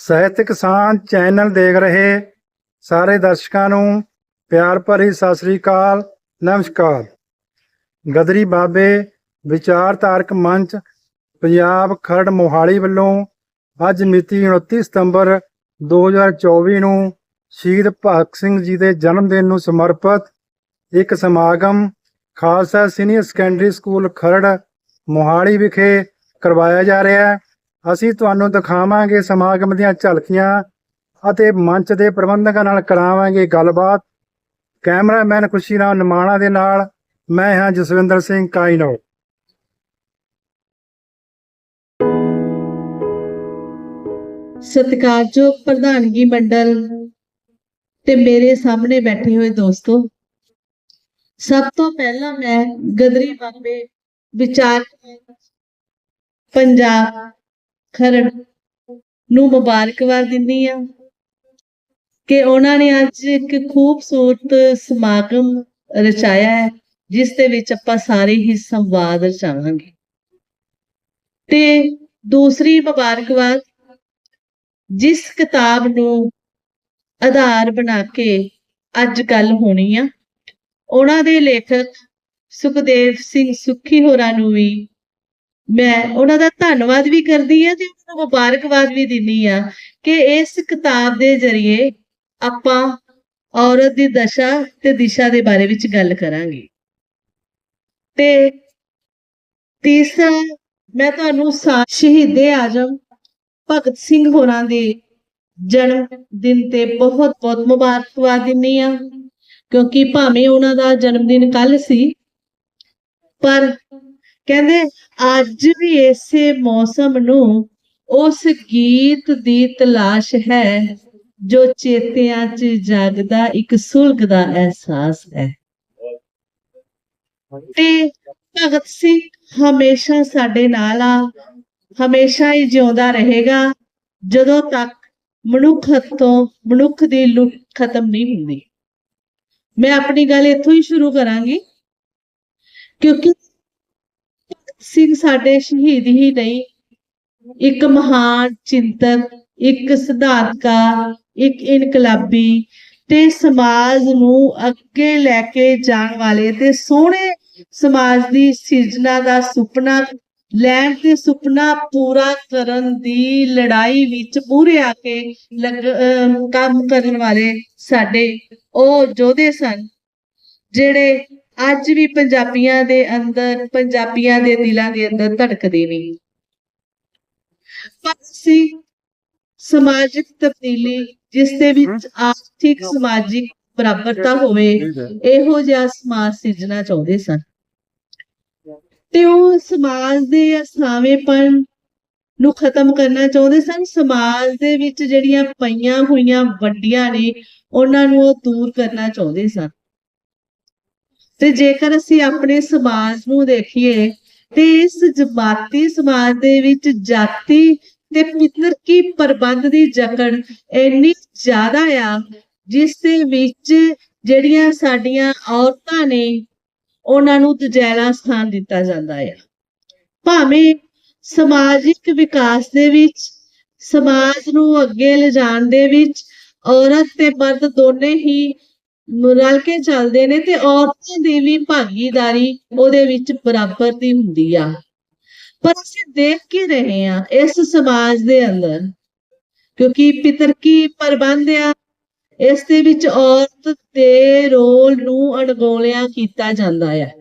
ਸਾਹਿਤ ਕਿਸਾਨ ਚੈਨਲ ਦੇਖ ਰਹੇ ਸਾਰੇ ਦਰਸ਼ਕਾਂ ਨੂੰ ਪਿਆਰ ਭਰੀ ਸਤਿ ਸ੍ਰੀ ਅਕਾਲ, ਨਮਸਕਾਰ। ਗਦਰੀ ਬਾਬੇ ਵਿਚਾਰਧਾਰਕ ਮੰਚ ਪੰਜਾਬ ਖਰੜ ਮੋਹਾਲੀ ਵੱਲੋਂ ਅੱਜ ਮਿਤੀ 29 ਸਤੰਬਰ 2024 ਨੂੰ ਸ਼ਹੀਦ ਭਗਤ ਸਿੰਘ ਜੀ ਦੇ ਜਨਮ ਦਿਨ ਨੂੰ ਸਮਰਪਿਤ ਇੱਕ ਸਮਾਗਮ Khalsa senior secondary school Kharar Mohali ਵਿਖੇ ਕਰਵਾਇਆ ਜਾ ਰਿਹਾ ਹੈ। ਅਸੀਂ ਤੁਹਾਨੂੰ ਦਿਖਾਵਾਂਗੇ ਸਮਾਗਮ ਦੀਆਂ ਝਲਕੀਆਂ ਅਤੇ ਮੰਚ ਦੇ ਪ੍ਰਬੰਧਕਾਂ ਨਾਲ ਕਰਾਵਾਂਗੇ ਗੱਲਬਾਤ। ਕੈਮਰਾਮੈਨ ਖੁਸ਼ੀ ਰਾਮ ਨਿਮਾਣਾ ਦੇ ਨਾਲ ਮੈਂ ਹਾਂ ਜਸਵਿੰਦਰ ਸਿੰਘ ਕਾਇਨੋ। ਸਤਿਕਾਰਯੋਗ ਪ੍ਰਧਾਨਗੀ ਮੰਡਲ ਤੇ ਮੇਰੇ ਸਾਹਮਣੇ ਬੈਠੇ ਹੋਏ ਦੋਸਤੋ, ਸਭ ਤੋਂ ਪਹਿਲਾਂ ਮੈਂ ਗਦਰੀ ਬਾਬੇ ਵਿਚਾਰ ਪੰਜਾਬ ਖਰੜ ਨੂੰ ਮੁਬਾਰਕਬਾਦ ਦਿੰਦੀ ਆ ਕਿ ਉਹਨਾਂ ਨੇ ਅੱਜ ਇੱਕ ਖੂਬਸੂਰਤ ਸਮਾਗਮ ਰਚਾਇਆ ਹੈ, ਜਿਸ ਦੇ ਵਿੱਚ ਆਪਾਂ ਸਾਰੇ ਹੀ ਸੰਵਾਦ ਰਚਾਵਾਂਗੇ। ਤੇ ਦੂਸਰੀ ਮੁਬਾਰਕਬਾਦ ਜਿਸ ਕਿਤਾਬ ਨੂੰ ਆਧਾਰ ਬਣਾ ਕੇ ਅੱਜ ਗੱਲ ਹੋਣੀ ਆ, ਉਹਨਾਂ ਦੇ ਲੇਖਕ ਸੁਖਦੇਵ ਸਿੰਘ ਸੁਖੀ ਹੋਰਾਂ ਨੂੰ ਵੀ ਮੈਂ ਉਹਨਾਂ ਦਾ ਧੰਨਵਾਦ ਵੀ ਕਰਦੀ ਆ ਤੇ ਉਹਨਾਂ ਨੂੰ ਮੁਬਾਰਕਬਾਦ ਵੀ ਦਿੰਦੀ ਆ ਕਿ ਇਸ ਕਿਤਾਬ ਦੇ ਜ਼ਰੀਏ ਆਪਾਂ ਔਰਤ ਦੀ ਦਸ਼ਾ ਤੇ ਦਿਸ਼ਾ ਦੇ ਬਾਰੇ ਵਿੱਚ ਗੱਲ ਕਰਾਂਗੇ। ਤੇ ਤੀਸਰਾ, ਮੈਂ ਤੁਹਾਨੂੰ ਸ਼ਹੀਦੇ ਆਜਮ ਭਗਤ ਸਿੰਘ ਹੋਰਾਂ ਦੇ ਜਨਮ ਦਿਨ ਤੇ ਬਹੁਤ ਬਹੁਤ ਮੁਬਾਰਕਬਾਦ ਦਿੰਦੀ ਆ ਕਿਉਂਕਿ ਭਾਵੇਂ ਉਹਨਾਂ ਦਾ ਜਨਮ ਦਿਨ ਕੱਲ ਸੀ, ਪਰ ਕਹਿੰਦੇ, ਅੱਜ ਵੀ ਇਸੇ ਮੌਸਮ ਨੂੰ ਉਸ ਗੀਤ ਦੀ ਤਲਾਸ਼ ਹੈ, ਜੋ ਚੇਤਿਆਂ 'ਚ ਜਾਗਦਾ, ਇੱਕ ਸੁਲਗ ਦਾ ਅਹਿਸਾਸ ਹੈ। ਤੇ ਭਗਤ ਸਿੰਘ ਹਮੇਸ਼ਾ ਸਾਡੇ ਨਾਲ ਆ, ਹਮੇਸ਼ਾ ਹੀ ਜਿਉਂਦਾ ਰਹੇਗਾ, ਜਦੋਂ ਤੱਕ ਮਨੁੱਖ ਤੋਂ, ਮਨੁੱਖ ਦੀ ਲੁੱਟ ਖਤਮ ਨਹੀਂ ਹੁੰਦੀ। ਮੈਂ ਆਪਣੀ ਗੱਲ ਇੱਥੋਂ ਹੀ ਸ਼ੁਰੂ ਕਰਾਂਗੀ, ਕਿਉਂਕਿ ਸਿੰਘ ਸਾਡੇ ਸ਼ਹੀਦ ਹੀ ਨਹੀਂ। ਇੱਕ ਮਹਾਨ ਚਿੰਤਕ, ਇੱਕ ਸਿਧਾਂਤਕਾਰ, ਇੱਕ ਇਨਕਲਾਬੀ ਤੇ ਸਮਾਜ ਨੂੰ ਅੱਗੇ ਲੈ ਕੇ ਜਾਣ ਵਾਲੇ ਤੇ ਸੋਹਣੇ ਸਮਾਜ ਦੀ ਸਿਰਜਣਾ ਦਾ ਸੁਪਨਾ, ਲੈਣ ਤੇ ਸੁਪਨਾ ਪੂਰਾ ਕਰਨ ਦੀ ਲੜਾਈ ਵਿੱਚ ਪੂਰੇ ਆ ਕੇ ਲੱਗ- ਅਮ ਕੰਮ ਕਰਨ ਵਾਲੇ ਸਾਡੇ ਉਹ ਯੋਧੇ ਸਨ, ਜਿਹੜੇ ਅੱਜ ਵੀ ਪੰਜਾਬੀਆਂ ਦੇ ਅੰਦਰ ਪੰਜਾਬੀਆਂ ਦੇ ਦਿਲਾਂ ਦੇ ਅੰਦਰ ਧੜਕਦੇ ਨੇ। ਪਰ ਅਸੀਂ ਸਮਾਜਿਕ ਤਬਦੀਲੀ ਜਿਸ ਦੇ ਵਿੱਚ ਆਰਥਿਕ ਸਮਾਜਿਕ ਬਰਾਬਰਤਾ ਹੋਵੇ ਇਹੋ ਜਿਹਾ ਸਮਾਜ ਸਿਰਜਣਾ ਚਾਹੁੰਦੇ ਸਨ। ਤੇ ਉਹ ਸਮਾਜ ਦੇ ਅਸਾਵੇਂਪਨ ਨੂੰ ਖਤਮ ਕਰਨਾ ਚਾਹੁੰਦੇ ਸਨ। ਸਮਾਜ ਦੇ ਵਿੱਚ ਜਿਹੜੀਆਂ ਪਈਆਂ ਹੋਈਆਂ ਵੱਡੀਆਂ ਨੇ ਉਹਨਾਂ ਨੂੰ ਉਹ ਦੂਰ ਕਰਨਾ ਚਾਹੁੰਦੇ ਸਨ। ਤੇ ਜੇਕਰ ਅਸੀਂ ਆਪਣੇ ਸਮਾਜ ਨੂੰ ਦੇਖੀਏ, ਤੇ ਇਸ ਜਮਾਤੀ ਸਮਾਜ ਦੇ ਵਿੱਚ ਜਾਤੀ ਤੇ ਪਿਤਰਕੀ ਪ੍ਰਬੰਧ ਦੀ ਜਕੜ ਇੰਨੀ ਜ਼ਿਆਦਾ ਆ, ਜਿਸ ਦੇ ਵਿੱਚ ਜਿਹੜੀਆਂ ਸਾਡੀਆਂ ਔਰਤਾਂ ਨੇ, ਉਹਨਾਂ ਨੂੰ ਦਜੈਲਾ ਸਥਾਨ ਦਿੱਤਾ ਜਾਂਦਾ ਹੈ ਭਾਵੇਂ ਸਮਾਜਿਕ ਵਿਕਾਸ ਦੇ ਵਿੱਚ, ਸਮਾਜ ਨੂੰ ਅੱਗੇ ਲਿਜਾਣ ਦੇ ਵਿੱਚ, ਔਰਤ ਤੇ ਮਰਦ ਦੋਨੇ ਹੀ ਰਲ ਕੇ ਚੱਲਦੇ ਨੇ ਤੇ ਔਰਤਾਂ ਦੀ ਵੀ ਭਾਗੀਦਾਰੀ ਉਹਦੇ ਵਿੱਚ ਬਰਾਬਰ ਦੀ ਹੁੰਦੀ ਆ। ਪਰ ਅਸੀਂ ਦੇਖ ਕੇ ਰਹੇ ਆ ਇਸ ਸਮਾਜ ਦੇ ਅੰਦਰ, ਕਿਉਂਕਿ ਪਿਤਰਕੀ ਪ੍ਰਬੰਧ ਆ? ਇਸ ਦੇ ਵਿੱਚ ਔਰਤ ਦੇ ਰੋਲ ਨੂੰ ਅਣਗੌਲਿਆ ਕੀਤਾ ਜਾਂਦਾ ਹੈ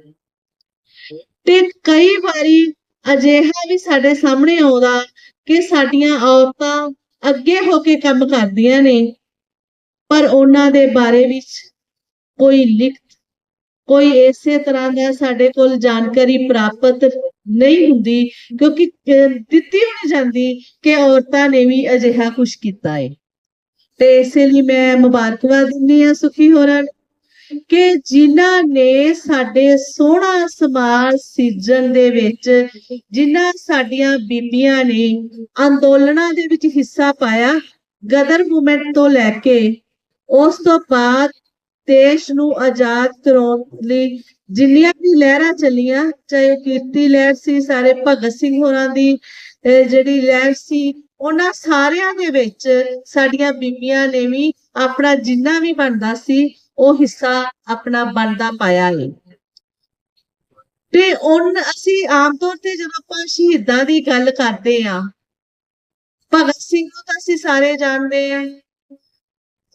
ਤੇ ਕਈ ਵਾਰੀ ਅਜਿਹਾ ਵੀ ਸਾਡੇ ਸਾਹਮਣੇ ਆਉਂਦਾ ਕਿ ਸਾਡੀਆਂ ਔਰਤਾਂ ਅੱਗੇ ਹੋ ਕੇ ਕੰਮ ਕਰਦੀਆਂ ਨੇ, ਪਰ ਉਹਨਾਂ ਦੇ ਬਾਰੇ ਵਿੱਚ ਕੋਈ ਲਿਖਤ, ਕੋਈ ਇਸੇ ਤਰ੍ਹਾਂ ਦਾ ਸਾਡੇ ਕੋਲ ਜਾਣਕਾਰੀ ਪ੍ਰਾਪਤ ਨਹੀਂ ਹੁੰਦੀ, ਕਿਉਂਕਿ ਦਿੱਤੀ ਹੋਣੀ ਜਾਂਦੀ ਕਿ ਔਰਤਾਂ ਨੇ ਵੀ ਅਜਿਹਾ ਕੁਝ ਕੀਤਾ ਹੈ ਤੇ ਇਸੇ ਲਈ ਮੈਂ ਮੁਬਾਰਕਬਾਦ ਦਿੰਦੀ ਹਾਂ ਸੁਖੀ ਹੋਰਾਂ ਕਿ ਜਿਨ੍ਹਾਂ ਨੇ ਸਾਡੇ ਸੋਹਣਾ ਸਮਾਜ ਸਿਰਜਣ ਦੇ ਵਿੱਚ, ਜਿਨ੍ਹਾਂ ਸਾਡੀਆਂ ਬੀਬੀਆਂ ਨੇ ਅੰਦੋਲਨਾਂ ਦੇ ਵਿੱਚ ਹਿੱਸਾ ਪਾਇਆ, ਗਦਰ ਮੂਵਮੈਂਟ ਤੋਂ ਲੈ ਕੇ, ਉਸ ਤੋਂ ਬਾਅਦ ਦੇਸ਼ ਨੂੰ ਆਜ਼ਾਦ ਕਰਾਉਣ ਲਈ ਜਿੰਨੀਆਂ ਵੀ ਲਹਿਰਾਂ ਚੱਲੀਆਂ, ਚਾਹੇ ਕੀਰਤੀ ਲਹਿਰ ਸੀ, ਸਾਰੇ ਭਗਤ ਸਿੰਘ ਹੋਰਾਂ ਦੀ ਜਿਹੜੀ ਲਹਿਰ ਸੀ, ਉਹਨਾਂ ਸਾਰਿਆਂ ਦੇ ਵਿੱਚ ਸਾਡੀਆਂ ਬੀਬੀਆਂ ਨੇ ਵੀ ਆਪਣਾ ਜਿੰਨਾ ਵੀ ਬਣਦਾ ਸੀ, ਉਹ ਹਿੱਸਾ ਆਪਣਾ ਬਣਦਾ ਪਾਇਆ ਹੈ ਤੇ ਉਨ ਅਸੀਂ ਆਮ ਤੌਰ ਤੇ ਜਦੋਂ ਆਪਾਂ ਸ਼ਹੀਦਾਂ ਦੀ ਗੱਲ ਕਰਦੇ ਆ ਭਗਤ ਸਿੰਘ ਨੂੰ ਤਾਂ ਅਸੀਂ ਸਾਰੇ ਜਾਣਦੇ ਆ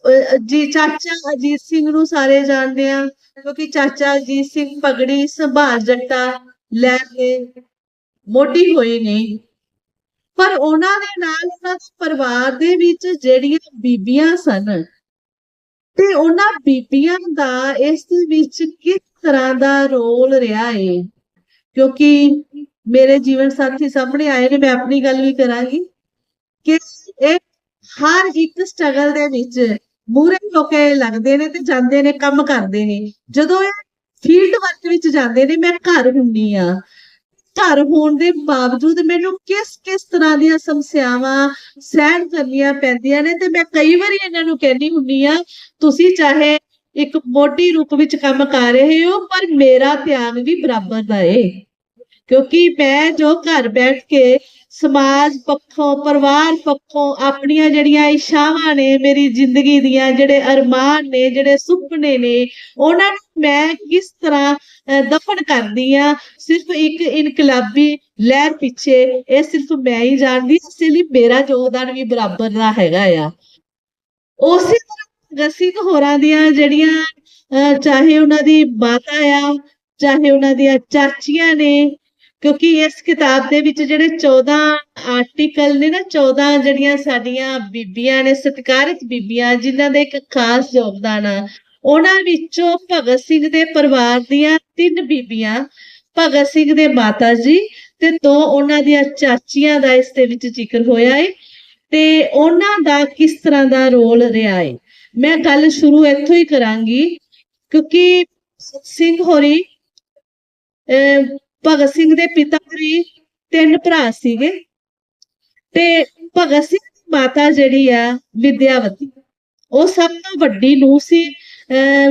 ਜੀ, ਚਾਚਾ ਅਜੀਤ ਸਿੰਘ ਨੂੰ ਸਾਰੇ ਜਾਣਦੇ ਆ, ਕਿਉਂਕਿ ਚਾਚਾ ਅਜੀਤ ਸਿੰਘ ਪਗੜੀ ਸੰਭਾਲ ਜੱਟਾ ਲੈ ਕੇ ਮੋਢੀ ਹੋਏ ਨੇ। ਪਰ ਉਹਨਾਂ ਦੇ ਨਾਲ ਉਹਨਾਂ ਦੇ ਪਰਿਵਾਰ ਦੇ ਵਿੱਚ ਜਿਹੜੀਆਂ ਬੀਬੀਆਂ ਸਨ ਤੇ ਉਹਨਾਂ ਬੀਬੀਆਂ ਦਾ ਇਸ ਦੇ ਵਿੱਚ ਕਿਸ ਤਰ੍ਹਾਂ ਦਾ ਰੋਲ ਰਿਹਾ ਹੈ ਕਿਉਂਕਿ ਮੇਰੇ ਜੀਵਨ ਸਾਥੀ ਸਾਹਮਣੇ ਆਏ ਨੇ, ਮੈਂ ਆਪਣੀ ਗੱਲ ਵੀ ਕਰਾਂਗੀ ਕਿ ਇਹ ਹਰ ਇੱਕ ਸਟਰਗਲ ਦੇ ਵਿੱਚ ਮੂਰੇ ਲੋਕੇ ਲੱਗਦੇ ਨੇ ਤੇ ਜਾਂਦੇ ਨੇ, ਕੰਮ ਕਰਦੇ ਨੇ। ਜਦੋਂ ਇਹ ਫੀਲਡ ਵਰਕ ਵਿੱਚ ਜਾਂਦੇ ਨੇ, ਮੈਂ ਘਰ ਹੁੰਨੀ ਆ ਘਰ ਹੋਣ ਦੇ ਬਾਵਜੂਦ ਮੈਨੂੰ ਕਿਸ ਕਿਸ ਤਰ੍ਹਾਂ ਦੀਆਂ ਸਮੱਸਿਆਵਾਂ ਸਹਿਣ ਕਰਨੀਆਂ ਪੈਂਦੀਆਂ ਨੇ ਤੇ ਮੈਂ ਕਈ ਵਾਰੀ ਇਹਨਾਂ ਨੂੰ ਕਹਿੰਦੀ ਹੁੰਨੀ ਆ ਤੁਸੀਂ ਚਾਹੇ ਇੱਕ ਮੋਢੀ ਰੂਪ ਵਿੱਚ ਕੰਮ ਕਰ ਰਹੇ ਹੋ, ਪਰ ਮੇਰਾ ਧਿਆਨ ਵੀ ਬਰਾਬਰ ਦਾ ਏ। ਕਿਉਂਕਿ ਮੈਂ ਜੋ ਘਰ ਬੈਠ ਕੇ ਸਮਾਜ ਪੱਖੋਂ ਪਰਿਵਾਰ ਪੱਖੋਂ ਆਪਣੀਆਂ ਜਿਹੜੀਆਂ ਇੱਛਾਵਾਂ ਨੇ ਮੇਰੀ ਜ਼ਿੰਦਗੀ ਦੀਆਂ ਜਿਹੜੇ ਅਰਮਾਨ ਨੇ ਜਿਹੜੇ ਸੁਪਨੇ ਨੇ ਉਹਨਾਂ ਨੂੰ ਮੈਂ ਕਿਸ ਤਰ੍ਹਾਂ ਦਫਨ ਕਰਦੀ ਆ ਸਿਰਫ ਇੱਕ ਇਨਕਲਾਬੀ ਲਹਿਰ ਪਿੱਛੇ ਇਹ ਸਿਰਫ ਮੈਂ ਹੀ ਜਾਣਦੀ ਇਸ ਲਈ ਮੇਰਾ ਯੋਗਦਾਨ ਵੀ ਬਰਾਬਰ ਦਾ ਹੈਗਾ ਆ। ਉਸੇ ਤਰ੍ਹਾਂ ਭਗਤ ਹੋਰਾਂ ਦੀਆਂ ਜਿਹੜੀਆਂ ਅਹ, ਚਾਹੇ ਉਹਨਾਂ ਦੀ ਮਾਤਾ ਆ ਚਾਹੇ ਉਹਨਾਂ ਦੀਆਂ ਚਾਚੀਆਂ ਨੇ ਕਿਉਂਕਿ ਇਸ ਕਿਤਾਬ ਦੇ ਵਿੱਚ ਜਿਹੜੇ 14 ਆਰਟੀਕਲ ਨੇ ਨਾ 14 ਜਿਹੜੀਆਂ ਸਾਡੀਆਂ ਬੀਬੀਆਂ ਨੇ, ਸਤਿਕਾਰਿਤ ਬੀਬੀਆਂ, ਜਿਨ੍ਹਾਂ ਦਾ ਇੱਕ ਖਾਸ ਯੋਗਦਾਨ ਆ, ਉਹਨਾਂ ਵਿੱਚੋਂ ਭਗਤ ਸਿੰਘ ਦੇ ਪਰਿਵਾਰ ਦੀਆਂ ਤਿੰਨ ਬੀਬੀਆਂ, ਭਗਤ ਸਿੰਘ ਦੇ ਮਾਤਾ ਜੀ ਤੇ ਦੋ ਉਹਨਾਂ ਦੀਆਂ ਚਾਚੀਆਂ ਦਾ ਇਸ ਦੇ ਵਿੱਚ ਜ਼ਿਕਰ ਹੋਇਆ ਹੈ ਤੇ ਉਹਨਾਂ ਦਾ ਕਿਸ ਤਰ੍ਹਾਂ ਦਾ ਰੋਲ ਰਿਹਾ ਹੈ ਮੈਂ ਗੱਲ ਸ਼ੁਰੂ ਇੱਥੋਂ ਹੀ ਕਰਾਂਗੀ, ਕਿਉਂਕਿ ਸਿੰਘ ਹੋਰੀ, ਅਹ ਭਗਤ ਸਿੰਘ ਦੇ ਪਿਤਾ ਹੋਰੀ ਤਿੰਨ ਭਰਾ ਸੀਗੇ ਤੇ ਭਗਤ ਸਿੰਘ ਦੀ ਮਾਤਾ ਜਿਹੜੀ ਆ ਵਿਦਿਆਵਤੀ, ਉਹ ਸਭ ਤੋਂ ਵੱਡੀ ਨੂੰ ਸੀ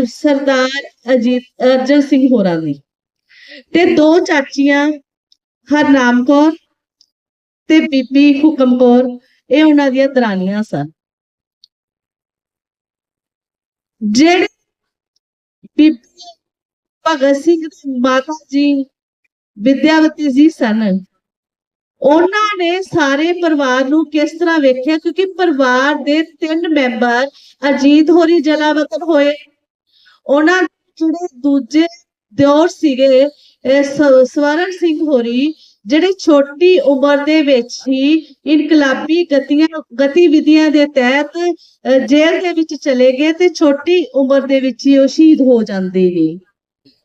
ਸਰਦਾਰ ਅਜੀਤ, ਅਰਜਨ ਸਿੰਘ ਹੋਰਾਂ ਦੀ। ਤੇ ਦੋ ਚਾਚੀਆਂ, ਹਰਨਾਮ ਕੌਰ ਤੇ ਬੀਬੀ ਹੁਕਮ ਕੌਰ, ਇਹ ਉਹਨਾਂ ਦੀਆਂ ਦਰਾਨੀਆਂ ਸਨ। ਜਿਹੜੇ ਬੀਬੀ ਭਗਤ ਸਿੰਘ ਦੀ ਮਾਤਾ ਜੀ ਵਿਦਿਆਵਤੀ ਜੀ ਸਨ। ਉਹਨਾਂ ਨੇ ਸਾਰੇ ਪਰਿਵਾਰ ਨੂੰ ਕਿਸ ਤਰ੍ਹਾਂ ਵੇਖਿਆ? ਕਿਉਂਕਿ ਪਰਿਵਾਰ ਦੇ ਤਿੰਨ ਮੈਂਬਰ ਅਜੀਤ ਹੋਰੀ ਜਲਾਵਤਨ ਹੋਏ। ਉਹਨਾਂ ਜਿਹੜੇ ਦੂਜੇ ਦਿਓਰ ਸੀਗੇ ਸਵਰਨ ਸਿੰਘ ਹੋਰੀ ਜਿਹੜੇ ਛੋਟੀ ਉਮਰ ਦੇ ਵਿੱਚ ਹੀ ਇਨਕਲਾਬੀ ਗਤੀਆਂ ਗਤੀਵਿਧੀਆਂ ਦੇ ਤਹਿਤ ਅਹ, ਜੇਲ੍ਹ ਦੇ ਵਿੱਚ ਚਲੇ ਗਏ ਤੇ ਛੋਟੀ ਉਮਰ ਦੇ ਵਿੱਚ ਹੀ ਉਹ ਸ਼ਹੀਦ ਹੋ ਜਾਂਦੇ ਨੇ।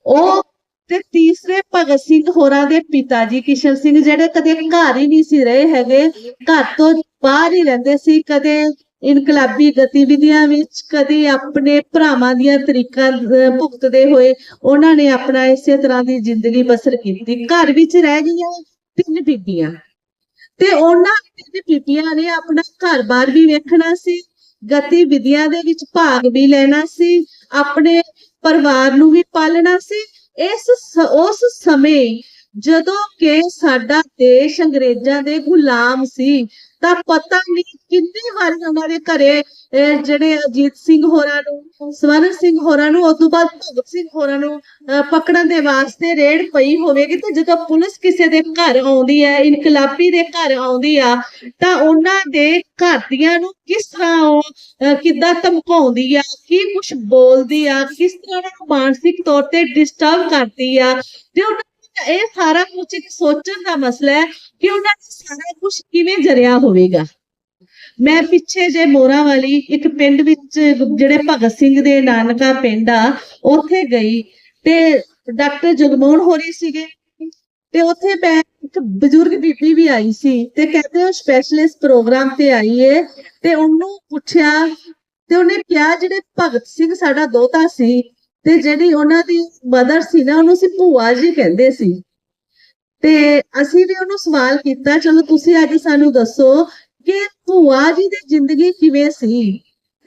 ਉਹ ਤੇ ਤੀਸਰੇ ਭਗਤ ਸਿੰਘ ਹੋਰਾਂ ਦੇ ਪਿਤਾ ਜੀ ਕਿਸ਼ਨ ਸਿੰਘ ਜਿਹੜੇ ਕਦੇ ਘਰ ਹੀ ਨਹੀਂ ਸੀ ਰਹੇ ਹੈਗੇ, ਘਰ ਤੋਂ ਬਾਹਰ ਹੀ ਰਹਿੰਦੇ ਸੀ, ਕਦੇ ਇਨਕਲਾਬੀ ਗਤੀਵਿਧੀਆਂ ਵਿੱਚ, ਕਦੇ ਆਪਣੇ ਭਰਾਵਾਂ ਦੀਆਂ ਤਰੀਕਾਂ ਭੁਗਤਦੇ ਹੋਏ ਉਹਨਾਂ ਨੇ ਆਪਣਾ ਇਸੇ ਤਰ੍ਹਾਂ ਦੀ ਜ਼ਿੰਦਗੀ ਬਸਰ ਕੀਤੀ। ਘਰ ਵਿੱਚ ਰਹਿ ਗਈਆਂ ਤਿੰਨ ਬੀਬੀਆਂ ਤੇ ਉਹਨਾਂ ਤਿੰਨ ਬੀਬੀਆਂ ਨੇ ਆਪਣਾ ਘਰ-ਬਾਰ ਵੀ ਵੇਖਣਾ ਸੀ, ਗਤੀਵਿਧੀਆਂ ਦੇ ਵਿੱਚ ਭਾਗ ਵੀ ਲੈਣਾ ਸੀ, ਆਪਣੇ ਪਰਿਵਾਰ ਨੂੰ ਵੀ ਪਾਲਣਾ ਸੀ ਇਸ ਸ- ਉਸ ਸਮੇਂ ਜਦੋਂ ਕਿ ਸਾਡਾ ਦੇਸ਼ ਅੰਗਰੇਜ਼ਾਂ ਦੇ ਗੁਲਾਮ ਸੀ ਤਾਂ ਪਤਾ ਨਹੀਂ ਕਿੰਨੇ ਵਾਰੀ ਉਹਨਾਂ ਦੇ ਘਰੇ ਜਿਹੜੇ ਅਜੀਤ ਸਿੰਘ ਹੋਰਾਂ ਨੂੰ, ਸਵਰਨ ਸਿੰਘ ਹੋਰਾਂ ਨੂੰ ਉਸ ਤੋਂ ਬਾਅਦ ਭਗਤ ਸਿੰਘ ਹੋਰਾਂ ਨੂੰ ਪਕੜਨ ਦੇ ਵਾਸਤੇ ਰੇਡ ਪਈ ਹੋਵੇਗੀ ਤੇ ਜਦੋਂ ਪੁਲਿਸ ਕਿਸੇ ਦੇ ਘਰ ਆਉਂਦੀ ਹੈ, ਇਨਕਲਾਬੀ ਦੇ ਘਰ ਆਉਂਦੀ ਆ, ਤਾਂ ਉਹਨਾਂ ਦੇ ਘਰ ਦੀਆਂ ਨੂੰ ਕਿਸ ਤਰ੍ਹਾਂ ਉਹ ਕਿੱਦਾਂ ਧਮਕਾਉਂਦੀ ਆ, ਕੀ ਕੁਝ ਬੋਲਦੀ ਆ, ਕਿਸ ਤਰ੍ਹਾਂ ਉਹਨਾਂ ਨੂੰ ਮਾਨਸਿਕ ਤੌਰ ਤੇ ਡਿਸਟਰਬ ਕਰਦੀ ਆ, ਤੇ ਉਹਨਾਂ ਇਹ ਸਾਰਾ ਕੁਝ ਇੱਕ ਸੋਚਣ ਦਾ ਮਸਲਾ ਹੈ ਕਿ ਉਹਨਾਂ ਦਾ ਸਾਰਾ ਕੁਝ ਕਿਵੇਂ ਜਰਿਆ ਹੋਵੇਗਾ। ਮੈਂ ਪਿੱਛੇ ਜੇ ਮੋਰਾ ਵਾਲੀ ਇੱਕ ਪਿੰਡ ਵਿੱਚ ਜਿਹੜੇ ਭਗਤ ਸਿੰਘ ਦੇ ਨਾਨਕਾ ਪਿੰਡ ਆ, ਉੱਥੇ ਗਈ ਤੇ ਡਾਕਟਰ ਜਗਮੋਹਨ ਹੋਰੀ ਸੀਗੇ ਤੇ ਉੱਥੇ ਮੈਂ ਇੱਕ ਬਜ਼ੁਰਗ ਬੀਬੀ ਵੀ ਆਈ ਸੀ ਤੇ ਕਹਿੰਦੇ ਉਹ ਸਪੈਸ਼ਲਿਸਟ ਪ੍ਰੋਗਰਾਮ ਤੇ ਆਈ ਏ ਤੇ ਉਹਨੂੰ ਪੁੱਛਿਆ ਤੇ ਉਹਨੇ ਕਿਹਾ ਜਿਹੜੇ ਭਗਤ ਸਿੰਘ ਸਾਡਾ ਦੋਤਾ ਸੀ ਤੇ ਜਿਹੜੀ ਉਹਨਾਂ ਦੀ ਮਦਰ ਸੀ ਨਾ, ਉਹਨੂੰ ਸੀ ਭੂਆ ਜੀ ਕਹਿੰਦੇ ਸੀ। ਤੇ ਅਸੀਂ ਵੀ ਉਹਨੂੰ ਸਵਾਲ ਕੀਤਾ, ਚਲੋ ਤੁਸੀਂ ਅੱਜ ਸਾਨੂੰ ਦੱਸੋ ਕਿ ਭੂਆ ਜੀ ਦੀ ਜ਼ਿੰਦਗੀ ਕਿਵੇਂ ਸੀ?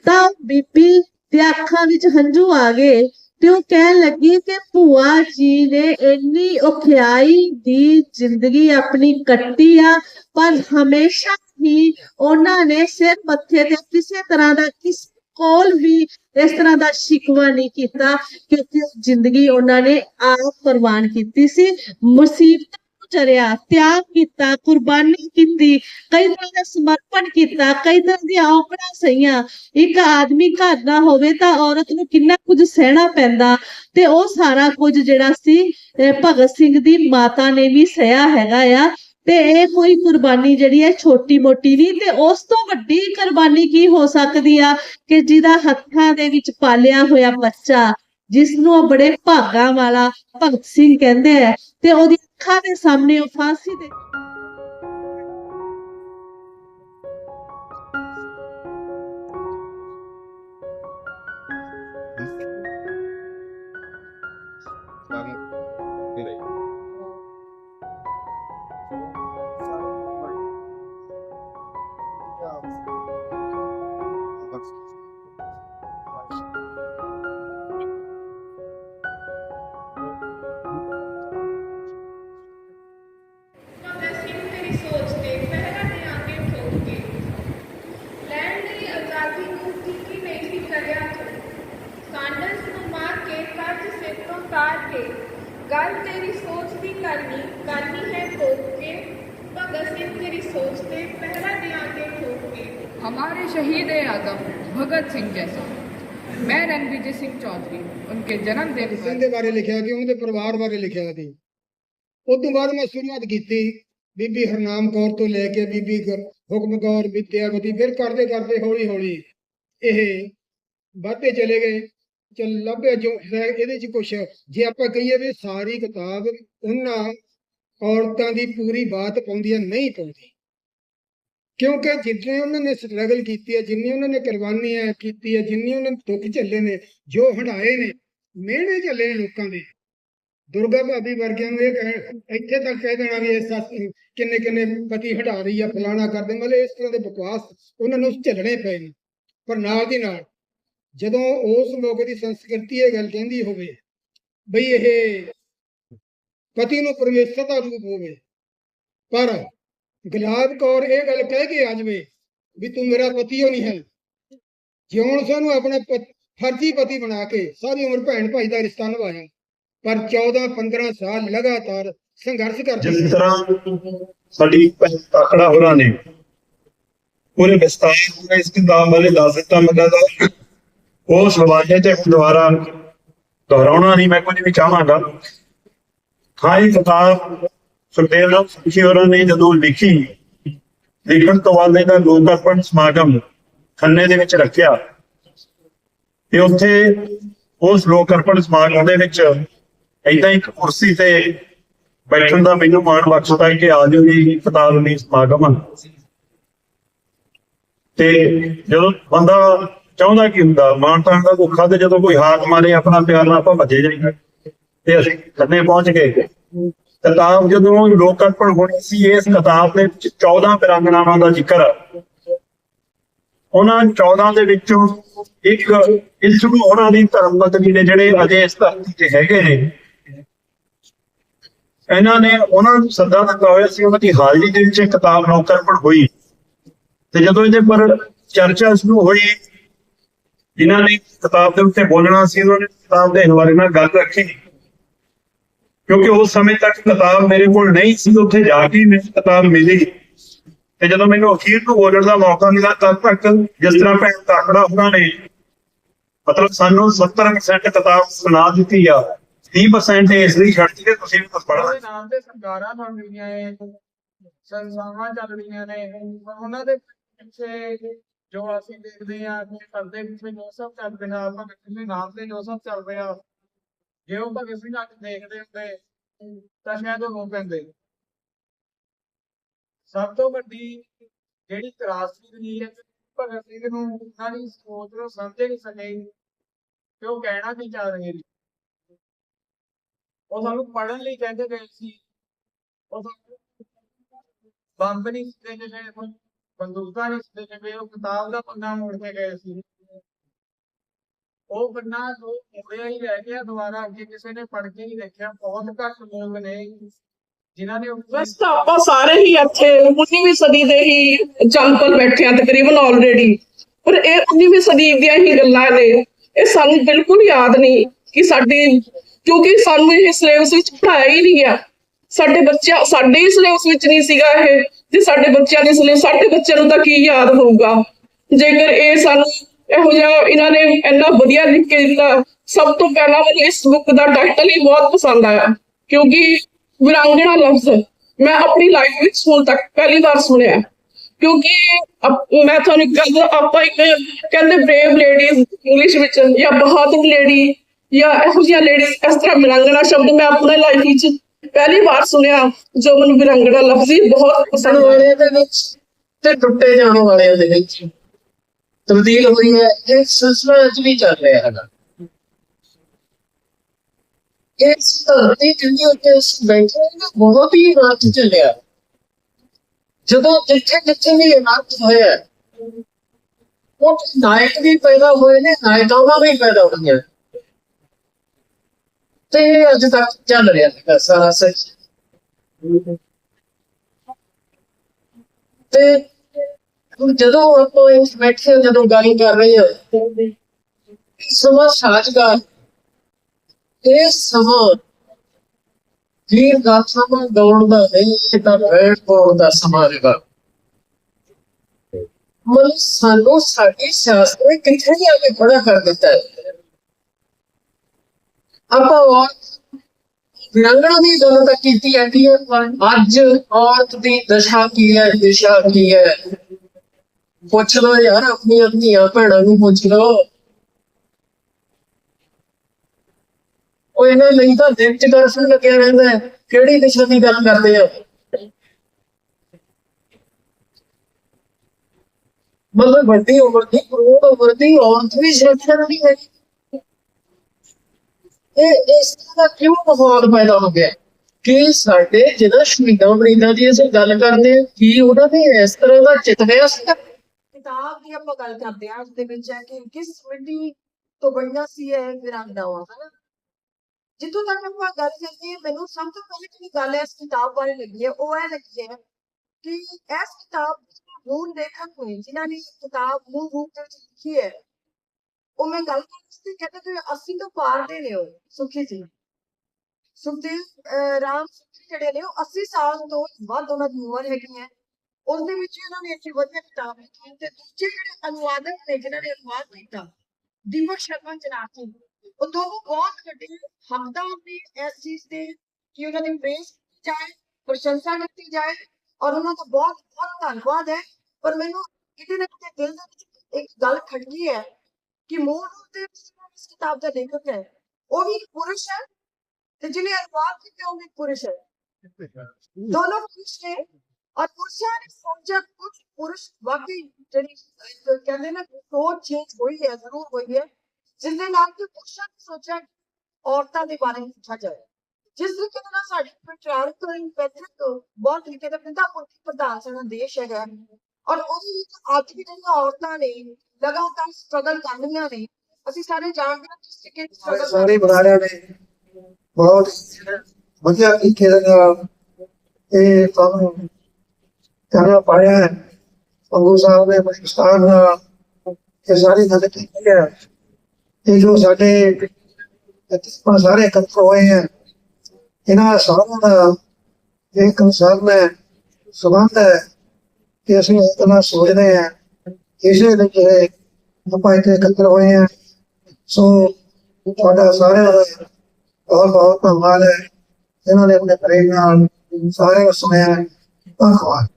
ਤਾਂ ਬੀਬੀ ਤੇ ਅੱਖਾਂ ਵਿੱਚ ਹੰਝੂ ਆ ਗਏ ਤੇ ਉਹ ਕਹਿਣ ਲੱਗੀ ਕਿ ਭੂਆ ਜੀ ਨੇ ਇੰਨੀ ਔਖਿਆਈ ਦੀ ਜ਼ਿੰਦਗੀ ਆਪਣੀ ਕੱਟੀ ਆ, ਪਰ ਹਮੇਸ਼ਾ ਹੀ ਉਹਨਾਂ ਨੇ ਸਿਰ ਮੱਥੇ ਤੇ ਕਿਸੇ ਤਰ੍ਹਾਂ ਦਾ ਕਿਸ ਕੋਲ ਵੀ ਇਸ ਤਰ੍ਹਾਂ ਦਾ ਸ਼ਿਕਵਾ ਨਹੀਂ ਕੀਤਾ ਕਿਉਂਕਿ ਜ਼ਿੰਦਗੀ ਉਹਨਾਂ ਨੇ ਆਪ ਕੁਰਬਾਨ ਕੀਤੀ ਸੀ। ਮੁਸੀਬਤਾਂ ਚਰਿਆ, ਤਿਆਗ ਕੀਤਾ, ਕੁਰਬਾਨੀ ਕੀਤੀ, ਕਈ ਤਰ੍ਹਾਂ ਦਾ ਸਮਰਪਣ ਕੀਤਾ, ਕਈ ਤਰ੍ਹਾਂ ਦੀਆਂ ਔਕੜਾਂ ਸਹੀਆਂ। ਇੱਕ ਆਦਮੀ ਘਰ ਨਾ ਹੋਵੇ ਤਾਂ ਔਰਤ ਨੂੰ ਕਿੰਨਾ ਕੁਝ ਸਹਿਣਾ ਪੈਂਦਾ ਤੇ ਉਹ ਸਾਰਾ ਕੁਝ ਜਿਹੜਾ ਸੀ ਭਗਤ ਸਿੰਘ ਦੀ ਮਾਤਾ ਨੇ ਵੀ ਸਹਿਆ ਹੈਗਾ ਆ। ਤੇ ਇਹ ਕੋਈ ਕੁਰਬਾਨੀ ਜਿਹੜੀ ਹੈ ਛੋਟੀ ਮੋਟੀ ਨਹੀਂ, ਤੇ ਉਸ ਤੋਂ ਵੱਡੀ ਕੁਰਬਾਨੀ ਕੀ ਹੋ ਸਕਦੀ ਆ? ਕਿ ਜਿਹਦਾ ਹੱਥਾਂ ਦੇ ਵਿੱਚ ਪਾਲਿਆ ਹੋਇਆ ਬੱਚਾ ਜਿਸ ਨੂੰ ਉਹ ਬੜੇ ਭਾਗਾਂ ਵਾਲਾ ਭਗਤ ਸਿੰਘ ਕਹਿੰਦੇ ਆ, ਤੇ ਉਹਦੀ ਅੱਖਾਂ ਦੇ ਸਾਹਮਣੇ ਉਹ ਫਾਂਸੀ ਦੇ ਸੋਚ ਦੀ ਕਰਨੀ ਕਰਨੀ ਹੈ ਠੋਕ ਕੇ ਭਗਤ ਸਿੰਘ ਤੇਰੀ ਸੋਚ ਤੇ ਪਹਿਰਾ ਦੇ ਆਗੇ ਠੋਕ ਕੇ हमारे शहीद ए आजम भगत सिंह जैसा मैं रणविजय सिंह चौधरी उनके जन्मदिन ਸਿੰਘ पर ਦੇ ਬਾਰੇ ਲਿਖਿਆ ਕਿ ਉਹਦੇ ਪਰਿਵਾਰ ਬਾਰੇ ਲਿਖਿਆ ਸੀ ਉਸ ਤੋਂ ਬਾਅਦ ਮੈਂ ਸ਼ੁਰੂਆਤ ਕੀਤੀ ਬੀਬੀ ਹਰਨਾਮ ਕੌਰ ਤੋਂ ਲੈ ਕੇ ਬੀਬੀ ਗੁਰ- ਹੁਕਮ ਕੌਰ ਵਿਦਿਆਵਤੀ ਫਿਰ ਕਰਦੇ ਕਰਦੇ ਹੌਲੀ ਹੌਲੀ ਇਹ ਵੱਧਦੇ ਚਲੇ ਗਏ ਚ ਲੱਭਿਆ ਜੋ ਹੈ, ਇਹਦੇ ਚ ਕੁਛ। ਜੇ ਆਪਾਂ ਕਹੀਏ ਵੀ ਸਾਰੀ ਕਿਤਾਬ ਉਹਨਾਂ ਔਰਤਾਂ ਦੀ ਪੂਰੀ ਬਾਤ ਪਾਉਂਦੀ ਹੈ, ਨਹੀਂ ਪਾਉਂਦੀ। ਕਿਉਂਕਿ ਜਿੰਨੇ ਉਹਨਾਂ ਨੇ ਸਟਰਗਲ ਕੀਤੀ ਹੈ, ਜਿੰਨੀ ਉਹਨਾਂ ਨੇ ਕੁਰਬਾਨੀਆਂ ਕੀਤੀ ਹੈ ਜਿੰਨੀ ਉਹਨਾਂ ਨੇ ਦੁੱਖ ਝੱਲੇ ਨੇ, ਜੋ ਹਟਾਏ ਨੇ, ਮਿਹਣੇ ਝੱਲੇ ਨੇ ਲੋਕਾਂ ਦੇ। ਦੁਰਗਾ ਭਾਬੀ ਵਰਗਿਆਂ ਨੂੰ ਇਹ ਕਹਿ, ਇੱਥੇ ਤੱਕ ਕਹਿ ਦੇਣਾ ਵੀ ਇਹ ਸੱਸ ਕਿੰਨੇ ਕਿੰਨੇ ਪਤੀ ਹਟਾ ਰਹੀ ਆ, ਫਲਾਣਾ ਕਰਦੇ ਮਤਲਬ ਇਸ ਤਰ੍ਹਾਂ ਦੇ ਬਕਵਾਸ ਉਹਨਾਂ ਨੂੰ ਝੱਲਣੇ ਪਏ ਨੇ। ਪਰ ਨਾਲ ਦੀ ਨਾਲ ਜਦੋਂ ਉਸ ਮੌਕੇ ਦੀ ਸੰਸਕ੍ਰਿਤੀ ਇਹ ਗੱਲ ਕਹਿੰਦੀ ਹੋਵੇ, ਬਈ ਇਹ ਪਤੀ ਨੂੰ ਪਰਮੇਸ਼ਰ ਦਾ ਰੂਪ ਹੋਵੇ, ਪਰ ਗੁਲਾਬ ਕੌਰ ਇਹ ਗੱਲ ਕਹਿ ਕੇ ਆ ਜਾਵੇ ਵੀ ਤੂੰ ਮੇਰਾ ਪਤੀ ਹੋ ਨਹੀਂ ਹੈ। ਜਿਉਣ ਸਾਨੂੰ ਆਪਣਾ ਫਰਜ਼ੀ ਪਤੀ ਬਣਾ ਕੇ ਸਾਰੀ ਉਮਰ ਭੈਣ ਭਾਈ ਦਾ ਰਿਸ਼ਤਾ ਨਿਭਾਇਆ। ਪਰ 14 15 ਸਾਲ ਲਗਾਤਾਰ ਸੰਘਰਸ਼ ਕਰਦੇ ਜਿਸ ਤਰ੍ਹਾਂ ਸਾਡੀ ਤਾਕੜਾ ਹੋਰਾਂ ਨੇ ਪੂਰੇ ਵਿਸਤਾਰ ਨਾਲ ਇਸ ਕਿਤਾਬ ਬਾਰੇ ਦੱਸ ਦਿੱਤਾ। ਮੈਂ ਕਹਿੰਦਾ ਉਸ ਹਵਾਲੇ ਤੇ ਹੁਣ ਦੁਬਾਰਾ ਦੁਹਰਾਉਣਾ ਨਹੀਂ, ਮੈਂ ਕੁਝ ਵੀ ਚਾਹਾਂਗਾ ਹਾਂ ਇਹ ਕਿਤਾਬ ਸੁਖਦੇਵ ਸਿੰਘ ਸੁਖੀ ਹੋਰਾਂ ਨੇ ਜਦੋਂ ਲਿਖੀ, ਲਿਖਣ ਤੋਂ ਬਾਅਦ ਇਹਦਾ ਲੋਕ ਅਰਪਣ ਸਮਾਗਮ ਖੰਨੇ ਦੇ ਵਿੱਚ ਰੱਖਿਆ ਤੇ ਉੱਥੇ ਉਸ ਲੋਕ ਅਰਪਣ ਸਮਾਗਮ ਦੇ ਵਿੱਚ ਏਦਾਂ ਇੱਕ ਕੁਰਸੀ ਤੇ ਬੈਠਣ ਦਾ ਮੈਨੂੰ ਮਾਣ ਬਖਸ਼ਦਾ ਹੈ ਕਿ ਆ ਜਾਓ ਜੀ ਕਿਤਾਬ ਦੀ ਸਮਾਗਮ ਆ। ਤੇ ਜਦੋਂ ਬੰਦਾ ਚਾਹੁੰਦਾ ਕੀ ਹੁੰਦਾ? ਮਾਣ ਤਾਂ ਦਾ ਭੁੱਖਾ ਤੇ ਜਦੋਂ ਕੋਈ ਹਾਕ ਮਾਰੇ, ਆਪਣਾ ਪਿਆਰ ਨਾਲ ਆਪਾਂ ਭੱਜੇ ਜਾਈਏ। ਤੇ ਅਸੀਂ ਖੰਨੇ ਪਹੁੰਚ ਗਏ। ਕਿਤਾਬ ਜਦੋਂ ਲੋਕ ਅਰਪਣ ਹੋਣੀ ਸੀ, ਇਸ ਕਿਤਾਬ ਦੇ ਵਿੱਚ 14 ਪਿਰਾਂਗਣਾਵਾਂ ਦਾ ਜ਼ਿਕਰ। ਆ ਉਹਨਾਂ 14 ਦੇ ਵਿੱਚੋਂ ਇੱਕ ਇਸ ਨੂੰ ਉਹਨਾਂ ਦੀ ਧਰਮ ਪਤਨੀ ਨੇ, ਜਿਹੜੇ ਅਜੇ ਇਸ ਧਰਤੀ ਤੇ ਹੈਗੇ ਨੇ। ਇਹਨਾਂ ਨੇ, ਉਹਨਾਂ ਨੂੰ ਸੱਦਾ ਦਿੱਤਾ ਹੋਇਆ ਸੀ, ਉਹਨਾਂ ਦੀ ਹਾਜ਼ਰੀ ਦੇ ਵਿੱਚ ਇਹ ਕਿਤਾਬ ਲੋਕਰਪਣ ਹੋਈ। ਤੇ ਜਦੋਂ ਇਹਦੇ ਪਰ ਚਰਚਾ ਸ਼ੁਰੂ ਹੋਈ ਜਿਨ੍ਹਾਂ ਨੇ ਕਿਤਾਬ ਦੇ ਉੱਤੇ ਬੋਲਣਾ ਸੀ ਉਹਨਾਂ ਨੇ ਕਿਤਾਬ ਦੇ ਹਵਾਲੇ ਨਾਲ ਗੱਲ ਰੱਖੀ। ਕਿਉਂਕਿ ਉਸ ਸਮੇਂ ਤੱਕ ਕਿਤਾਬ ਮੇਰੇ ਕੋਲ ਨਹੀਂ ਸੀ ਉੱਥੇ ਜਾ ਕੇ ਮੈਨੂੰ ਕਿਤਾਬ ਮਿਲੀ। ਤੇ ਜਦੋਂ ਮੈਨੂੰ ਅਖੀਰ ਨੂੰ ਬੋਲਣ ਦਾ ਮੌਕਾ ਮਿਲਿਆ ਤਦ ਤੱਕ ਜਿਸ ਤਰ੍ਹਾਂ ਭੈਣ ਤਾਕੜਾ ਉਹਨਾਂ ਨੇ ਮਤਲਬ ਸਾਨੂੰ 70% ਕਿਤਾਬ ਸੁਣਾ ਦਿੱਤੀ ਆ 30% ਇਸ ਲਈ ਛੱਡਤੀ ਕਿ ਤੁਸੀਂ ਵੀ ਕੁਝ ਪੜ੍ਹਨਾ ਨਾਮ ਤੇ ਸਰਕਾਰਾਂ ਬਣ ਰਹੀਆਂ ਏ ਸੰਸਥਾਵਾਂ ਚੱਲ ਰਹੀਆਂ ਨੇ ਉਹਨਾਂ ਦੇ ਪਿੱਛੇ ਜੋ ਅਸੀਂ ਦੇਖਦੇ ਹਾਂ ਕਿ ਕਰਦੇ ਪਿੱਛੇ ਜੋ ਚੱਲ ਰਿਹਾ, ਭਗਤ ਸਿੰਘ ਨਾਮ ਤੇ ਜੋ ਚੱਲ ਰਿਹਾ। ਜੇ ਉਹ ਭਗਤ ਸਿੰਘ ਅੱਜ ਦੇਖਦੇ ਹੁੰਦੇ, ਤਾਂ ਸ਼ਾਇਦ ਉਹ ਰੋ ਪੈਂਦੇ। ਸਭ ਤੋਂ ਵੱਡੀ ਜਿਹੜੀ ਤਰਾਸਦੀ ਹੈ, ਭਗਤ ਸਿੰਘ ਨੂੰ ਉਹਨਾਂ ਦੀ ਸੋਚ ਨੂੰ ਸਮਝ ਨਹੀਂ ਸਕੇ, ਕਿ ਉਹ ਕਹਿਣਾ ਕੀ ਚਾਹ ਰਹੇ ਨੇ। ਉਹ ਸਾਨੂੰ ਪੜਨ ਲਈ ਕਹਿੰਦੇ ਗਏ ਸੀ। ਉਹ ਸਾਨੂੰ ਬੰਬ ਨਹੀਂ ਸਿੱਧੇ ਜਿਹੜੇ ਬੰਦੂਕਾਂ ਨਹੀਂ ਸਿੱਧੇ ਜਿਹੜੇ ਉਹ ਕਿਤਾਬ ਦਾ ਪੰਨਾ ਮੋੜ ਕੇ ਗਏ ਸੀ। ਉਹ ਪੰਨਾ ਜੋ ਮੁੜਿਆ ਹੀ ਰਹਿ ਗਿਆ ਦੁਬਾਰਾ ਅੱਗੇ ਕਿਸੇ ਨੇ ਪੜ੍ਹ ਕੇ ਨਹੀਂ ਦੇਖਿਆ, ਬਹੁਤ ਘੱਟ ਲੋਕ ਨੇ ਜਿਨ੍ਹਾਂ ਨੇ ਬਸ ਤਾਂ ਆਪਾਂ ਸਾਰੇ ਹੀ ਇੱਥੇ 19ਵੀਂ ਸਦੀ ਦੇ ਹੀ ਜੰਪਲ ਬੈਠੇ ਆ ਤਕਰੀਬਨ ਆਲਰੇਡੀ ਪਰ ਇਹ 19ਵੀਂ ਸਦੀ ਦੀਆਂ ਹੀ ਗੱਲਾਂ ਨੇ। ਇਹ ਸਾਨੂੰ ਬਿਲਕੁਲ ਯਾਦ ਨਹੀਂ ਕਿ ਸਾਡੀ, ਕਿਉਂਕਿ ਸਾਨੂੰ ਇਹ ਸਿਲੇਬਸ ਵਿੱਚ ਪੜਾਇਆ ਹੀ ਨਹੀਂ ਗਿਆ। ਸਾਡੇ ਬੱਚਿਆਂ, ਸਾਡੇ ਹੀ ਸਿਲੇਬਸ ਵਿੱਚ ਨਹੀਂ ਸੀਗਾ ਇਹ ਤੇ ਸਾਡੇ ਬੱਚਿਆਂ ਦੇ ਸਿਲੇਬਸ ਸਾਡੇ ਬੱਚਿਆਂ ਨੂੰ ਤਾਂ ਕੀ ਯਾਦ ਹੋਊਗਾ? ਜੇਕਰ ਇਹ ਸਾਨੂੰ ਇਹੋ ਜਿਹਾ ਇਹਨਾਂ ਨੇ ਇੰਨਾ ਵਧੀਆ ਲਿਖ ਕੇ ਦਿੱਤਾ, ਸਭ ਤੋਂ ਪਹਿਲਾਂ ਮੈਨੂੰ ਇਸ ਬੁੱਕ ਦਾ ਟਾਈਟਲ ਹੀ ਬਹੁਤ ਪਸੰਦ ਆਇਆ, ਕਿਉਂਕਿ ਵਿਰਾਂਗਣਾ ਲਫ਼ਜ਼, ਮੈਂ ਆਪਣੀ ਲਾਈਫ ਵਿੱਚ ਹੁਣ ਤੱਕ ਪਹਿਲੀ ਵਾਰ ਸੁਣਿਆ, ਕਿਉਂਕਿ ਮੈਂ ਤੁਹਾਨੂੰ ਇੱਕ ਗੱਲ, ਆਪਾਂ ਇੱਕ ਕਹਿੰਦੇ ਬ੍ਰੇਵ ਲੇਡੀਜ਼ ਇੰਗਲਿਸ਼ ਵਿੱਚ ਜਾਂ ਬਹਾਦਰ ਲੇਡੀ ਜਾਂ ਇਹੋ ਜਿਹੀਆਂ ਲੇਡੀਜ਼ ਇਸ ਤਰ੍ਹਾਂ ਵਿਰਾਂਗਣਾ ਸ਼ਬਦ ਮੈਂ ਆਪਣੀ ਲਾਈਫ ਵਿੱਚ ਪਹਿਲੀ ਵਾਰ ਸੁਣਿਆ ਜੋ ਮੈਨੂੰ ਵਿਰਾਂਗਣਾ ਲਫ਼ਜ਼ ਹੀ ਬਹੁਤ ਪਸੰਦ ਵਾਲੇ ਦੇ ਵਿੱਚ ਤੇ ਟੁੱਟੇ ਜਾਣ ਵਾਲਿਆਂ ਦੇ ਵਿੱਚ ਤਬਦੀਲ ਹੋਈ ਹੈ ਇਹ ਸਿਲਸਿਲਾ ਅੱਜ ਵੀ ਚੱਲ ਰਿਹਾ ਹੈਗਾ। ਇਸ ਧਰਤੀ ਜਿਹਦੇ ਉੱਤੇ ਅਸੀਂ ਬੈਠੇ ਹਾਂ ਬਹੁਤ ਹੀ ਰਾਤ ਚੱਲਿਆ। ਜਦੋਂ ਜਿੱਥੇ ਜਿੱਥੇ ਵੀ ਇਨਾਤ ਹੋਇਆ ਹੈ, ਉੱਥੇ ਨਾਇਕ ਵੀ ਪੈਦਾ ਹੋਏ ਨੇ ਨਾਇਕਾਵਾਂ ਵੀ ਪੈਦਾ ਹੋਈਆਂ। ਤੇ ਅੱਜ ਤੱਕ ਚੱਲ ਰਿਹਾ ਹੈਗਾ ਸਾਰਾ ਸੱਚ ਤੇ ਹੁਣ ਜਦੋਂ ਆਪਾਂ ਇਸ ਬੈਠੇ ਜਦੋਂ ਗੱਲ ਕਰ ਰਹੇ ਹਾਂ, ਸਮਾਂ ਸਾਜਗਾਰ ਇਹ ਸਮਾਂ ਵੀਰ ਗਾਥਾਵਾਂ ਗਾਉਣ ਦਾ ਨਹੀਂ ਤਾਂ ਬੈਠ ਪਾਉਣ ਦਾ ਸਮਾਂ ਹੈਗਾ। ਮਨ ਸਾਨੂੰ ਸਾਡੀ ਸਿਆਸਤ ਨੇ ਕਿੱਥੇ ਨਹੀਂ ਆ ਕੇ ਖੜਾ ਕਰ ਦਿੱਤਾ ਹੈ। ਆਪਾਂ ਔਰ ਵਿਰੰਗਣਾ ਦੀ ਗੱਲ ਤਾਂ ਕੀਤੀ ਜਾਂਦੀ ਹੈ ਅੱਜ ਔਰਤ ਦੀ ਦਸ਼ਾ ਕੀ ਹੈ, ਦਿਸ਼ਾ ਕੀ ਹੈ? ਪੁੱਛ ਲਓ ਯਾਰ, ਆਪਣੀਆਂ ਧੀਆਂ ਭੈਣਾਂ ਨੂੰ ਪੁੱਛ ਲਓ। ਉਹ ਇਹਨਾਂ ਲਈ ਤਾਂ ਦਿਨ ਚ ਦਰਸ਼ਨ ਲੱਗਿਆ ਰਹਿੰਦਾ ਹੈ। ਕਿਹੜੀ ਦਿਸ਼ਾ ਦੀ ਗੱਲ ਕਰਦੇ ਆ? ਮਤਲਬ ਵੱਡੀ ਉਮਰ ਦੀ, ਕਰੋੜ ਉਮਰ ਦੀ ਔਰਤ ਵੀ ਸੁਰੱਖਿਆ ਨਹੀਂ ਹੈਗੀ। ਇਹ ਇਸ ਤਰ੍ਹਾਂ ਦਾ ਕਿਉਂ ਮਾਹੌਲ ਪੈਦਾ ਹੋ ਗਿਆ? ਕਿ ਸਾਡੇ ਜਿਹੜਾ ਸ਼ਹੀਦਾਂ ਮਰੀਦਾਂ ਦੀ ਅਸੀਂ ਗੱਲ ਕਰਦੇ ਹਾਂ, ਕੀ ਉਹਨਾਂ ਦੇ ਇਸ ਤਰ੍ਹਾਂ ਦਾ ਚਿਤ ਸੀ? ਕਿਤਾਬ ਦੀ ਆਪਾਂ ਗੱਲ ਕਰਦੇ ਹਾਂ ਉਸ ਦੇ ਵਿੱਚ ਹੈ ਕਿ ਕਿਸ ਮਿੱਟੀ ਤੋਂ ਬਣੀਆਂ ਸੀ ਇਹ ਵਿਰਾਂਗਨਾਵਾਂ ਹਨਾ? ਜਿੱਥੋਂ ਤੱਕ ਆਪਾਂ ਗੱਲ ਕਰੀਏ, ਮੈਨੂੰ ਸਭ ਤੋਂ ਪਹਿਲੀ ਜਿਹੜੀ ਗੱਲ ਇਸ ਕਿਤਾਬ ਬਾਰੇ ਲੱਗੀ ਹੈ, ਉਹ ਇਹ ਲੱਗੀ ਹੈ ਕਿ ਇਸ ਕਿਤਾਬ ਵਿੱਚ ਲੇਖਕ ਹੋਏ ਜਿਨ੍ਹਾਂ ਨੇ ਕਿਤਾਬ ਮੂਲ ਰੂਪ ਦੇ ਵਿੱਚ ਲਿਖੀ ਹੈ ਉਹ ਮੈਂ ਗੱਲ ਕਰ ਸੀ, ਕਹਿੰਦੇ ਤੁਸੀਂ 80 ਤੋਂ ਪਾਰ ਦੇ ਨੇ ਹੋ, ਸੁਖੀ ਜੀ। ਸੁਖਦੇਵ ਰਾਮ, ਸੁਖੀ ਜਿਹੜੇ ਨੇ, ਉਹ 80 ਸਾਲ ਤੋਂ ਵੱਧ ਉਹਨਾਂ ਦੀ ਉਮਰ ਹੈਗੀ ਹੈ। ਉਸ ਵਿੱਚ ਇਹਨਾਂ ਨੇ ਇੱਕ ਵਧੀਆ ਕਿਤਾਬ ਲਿਖੀ ਤੇ ਦੂਜੇ ਜਿਹੜੇ ਅਨੁਵਾਦਕ ਨੇ, ਜਿਨ੍ਹਾਂ ਨੇ ਅਨੁਵਾਦ ਕੀਤਾ, ਦੀਪਕ ਸ਼ਰਮਾ ਜਨਾਤੀ ਉਹ ਦੋਨੋਂ ਬਹੁਤ ਵੱਡੇ ਹਕਦਾਰ ਨੇ ਇਸ ਚੀਜ਼ ਦੇ ਕਿ ਉਹਨਾਂ ਦੀ ਪ੍ਰੇਸ ਜਾਏ, ਪ੍ਰਸ਼ੰਸਾ ਕੀਤੀ ਜਾਏ ਔਰ ਉਹਨਾਂ ਦਾ ਬਹੁਤ ਬਹੁਤ ਧੰਨਵਾਦ ਹੈ। ਪਰ ਮੈਨੂੰ ਕਿਤੇ ਨਾ ਕਿਤੇ ਦਿਲ ਦੇ ਵਿੱਚ ਇੱਕ ਗੱਲ ਖੜਗੀ ਹੈ ਕਿ ਮੂਲ ਰੂਪ ਦੇ ਵਿੱਚ ਇਸ ਕਿਤਾਬ ਦਾ ਲੇਖਕ ਹੈ, ਉਹ ਵੀ ਇੱਕ ਪੁਰਸ਼ ਹੈ ਤੇ ਜਿਹਨੇ ਅਨੁਵਾਦ ਕੀਤਾ, ਉਹ ਵੀ ਪੁਰਸ਼ ਹੈ। ਦੋਨੋਂ ਪੁਰਸ਼ ਨੇ ਔਰ ਪੁਰਸ਼ਾਂ ਨੇ ਸਮਝਿਆ ਕੁਝ ਪੁਰਸ਼ ਵਾਕਈ ਜਿਹੜੀ ਇੱਕ ਕਹਿੰਦੇ ਨਾ ਕਿ ਸੋਚ ਚੇਂਜ ਹੋਈ ਹੈ, ਜ਼ਰੂਰ ਹੋਈ ਹੈ ਜਿਸ ਦੇ ਨਾਲ ਕਿ ਪੁਰਸ਼ਾਂ ਨੇ ਸੋਚਿਆ ਕਿ ਔਰਤਾਂ ਦੇ ਬਾਰੇ ਪੁੱਛਾ ਜਾਏ। ਜਿਸ ਤਰੀਕੇ ਦੇ ਨਾਲ ਸਾਡੇ ਪ੍ਰਚਾਰਕ ਪੈਟਰਿਕ ਬਹੁਤ ਤਰੀਕੇ ਦਾ ਪਿੰਦਾ ਪ੍ਰਧਾਨ ਸਾਡਾ ਦੇਸ਼ ਹੈਗਾ। ਔਰ ਉਹਦੇ ਵਿੱਚ ਅੱਜ ਵੀ ਜਿਹੜੀਆਂ ਔਰਤਾਂ ਨੇ, ਲਗਾਤਾਰ ਸਟਰਗਲ ਕਰ ਰਹੀਆਂ ਨੇ, ਅਸੀਂ ਸਾਰੇ ਜਾਣਦੇ ਹਾਂ ਕਿਸ ਤਰੀਕੇ ਦੀ struggle ਸਾਰੇ ਬੁਲਾਰਿਆਂ ਨੇ। ਬਹੁਤ ਵਧੀਆ ਤਰੀਕੇ ਦੇ ਨਾਲ ਇਹ ਕੰਮ ਕਰਨਾ ਪਾਇਆ ਹੈ। ਪੰਗੂ ਸਾਹਿਬ ਨੇ ਪਾਕਿਸਤਾਨ ਨਾਲ ਇਹ ਸਾਰੀ ਗੱਲ ਕੀਤੀ ਹੈ। ਇਹ ਜੋ ਸਾਡੇ ਇੱਥੇ ਸਾਰੇ ਇਕੱਠ ਹੋਏ ਹੈ, ਇਹਨਾਂ ਸਾਰਿਆਂ ਦਾ ਇੱਕ ਕਨਸਰਨ ਹੈ, ਸੰਬੰਧ ਹੈ। ਕਿ ਅਸੀਂ ਇਸ ਤਰ੍ਹਾਂ ਸੋਚਦੇ ਹਾਂ। ਇਸੇ ਲਈ ਜਿਹੜੇ ਆਪਾਂ ਇੱਥੇ ਇਕੱਤਰ ਹੋਏ ਹਾਂ। ਸੋ ਤੁਹਾਡਾ ਸਾਰਿਆਂ ਦਾ ਬਹੁਤ ਬਹੁਤ ਧੰਨਵਾਦ ਹੈ। ਇਹਨਾਂ ਨੇ ਆਪਣੇ ਪ੍ਰੇਮ ਨਾਲ ਸਾਰਿਆਂ ਨੂੰ ਸੁਣਿਆ। ਧੰਨਵਾਦ।